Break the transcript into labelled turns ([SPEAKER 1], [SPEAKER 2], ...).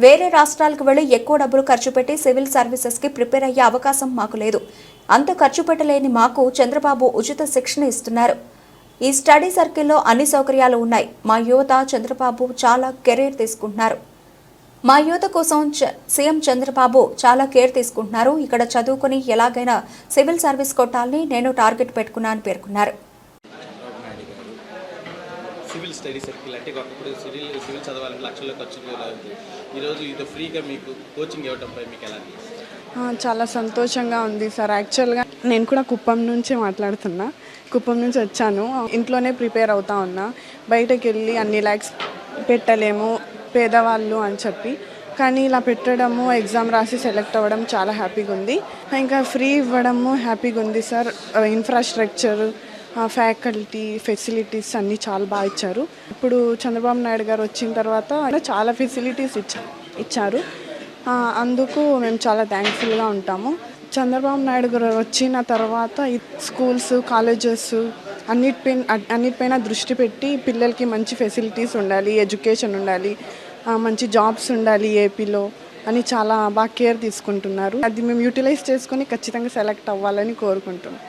[SPEAKER 1] వేరే రాష్ట్రాలకు వెళ్ళి ఎక్కువ డబ్బులు ఖర్చు పెట్టి సివిల్ సర్వీసెస్కి ప్రిపేర్ అయ్యే అవకాశం మాకు లేదు. అంత ఖర్చు పెట్టలేని మాకు చంద్రబాబు ఉచిత శిక్షణ ఇస్తున్నారు. ఈ స్టడీ సర్కిల్లో అన్ని సౌకర్యాలు ఉన్నాయి. మా యువత చంద్రబాబు చాలా కెరీర్ తీసుకుంటున్నారు. మా యువత కోసం చ- సీఎం చంద్రబాబు చాలా కేర్ తీసుకుంటున్నారు. ఇక్కడ చదువుకుని ఎలాగైనా సివిల్ సర్వీస్ కొట్టాలని నేను టార్గెట్ పెట్టుకున్నాను పేర్కొన్నారు.
[SPEAKER 2] సివిల్ స్టడీ సర్కిల్ అంటే ఒకప్పుడు సివిల్ సివిల్ చదవాలంటే లక్షల్లో ఖర్చులు ఈరోజు ఇది ఫ్రీగా మీకు కోచింగ్ ఇవ్వడంపై మీకు ఎలా
[SPEAKER 3] చాలా సంతోషంగా ఉంది సార్. యాక్చువల్గా నేను కూడా కుప్పం నుంచి మాట్లాడుతున్నా. కుప్పం నుంచి వచ్చాను. ఇంట్లోనే ప్రిపేర్ అవుతా ఉన్నా. బయటకు వెళ్ళి అన్ని ల్యాక్స్ పెట్టలేము పేదవాళ్ళు అని చెప్పి. కానీ ఇలా పెట్టడము ఎగ్జామ్ రాసి సెలెక్ట్ అవ్వడం చాలా హ్యాపీగా ఉంది. ఇంకా ఫ్రీ ఇవ్వడము హ్యాపీగా ఉంది సార్. ఇన్ఫ్రాస్ట్రక్చర్ ఫ్యాకల్టీ ఫెసిలిటీస్ అన్నీ చాలా బాగా ఇచ్చారు. ఇప్పుడు చంద్రబాబు నాయుడు గారు వచ్చిన తర్వాత చాలా ఫెసిలిటీస్ ఇచ్చా ఇచ్చారు. అందుకు మేము చాలా థ్యాంక్ఫుల్గా ఉంటాము. చంద్రబాబు నాయుడు గారు వచ్చిన తర్వాత స్కూల్స్ కాలేజెస్ అన్నిటిపైన అన్నిటిపైన దృష్టి పెట్టి పిల్లలకి మంచి ఫెసిలిటీస్ ఉండాలి ఎడ్యుకేషన్ ఉండాలి మంచి జాబ్స్ ఉండాలి ఏపీలో అని చాలా బాగా కేర్ తీసుకుంటున్నారు. అది మేము యూటిలైజ్ చేసుకొని ఖచ్చితంగా సెలెక్ట్ అవ్వాలని కోరుకుంటున్నాం.